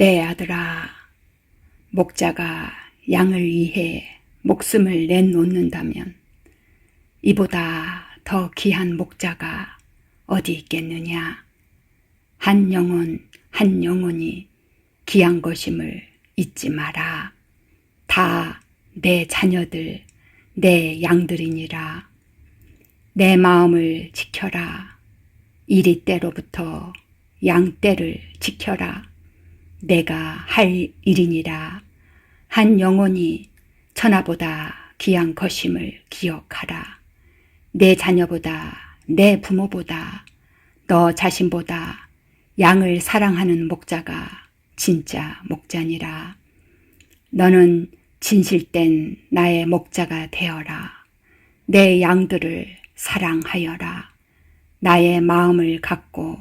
내 아들아, 목자가 양을 위해 목숨을 내놓는다면 이보다 더 귀한 목자가 어디 있겠느냐? 한 영혼, 한 영혼이 귀한 것임을 잊지 마라. 다 내 자녀들, 내 양들이니라. 내 마음을 지켜라. 이리 때로부터 양 때를 지켜라. 내가 할 일이니라. 한 영혼이 천하보다 귀한 것임을 기억하라. 내 자녀보다, 내 부모보다, 너 자신보다 양을 사랑하는 목자가 진짜 목자니라. 너는 진실된 나의 목자가 되어라. 내 양들을 사랑하여라. 나의 마음을 갖고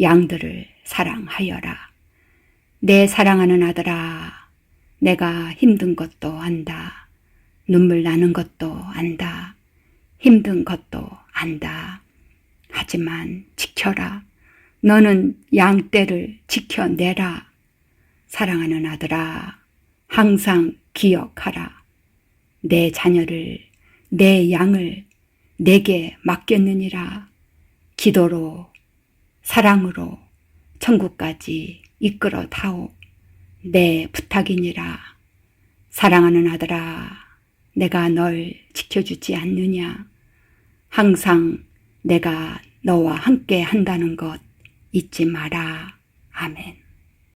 양들을 사랑하여라. 내 사랑하는 아들아, 내가 힘든 것도 안다. 눈물 나는 것도 안다. 힘든 것도 안다. 하지만 지켜라. 너는 양떼를 지켜내라. 사랑하는 아들아, 항상 기억하라. 내 자녀를, 내 양을 내게 맡겼느니라. 기도로, 사랑으로 천국까지 이끌어 타오. 내 부탁이니라. 사랑하는 아들아, 내가 널 지켜주지 않느냐. 항상 내가 너와 함께 한다는 것 잊지 마라. 아멘.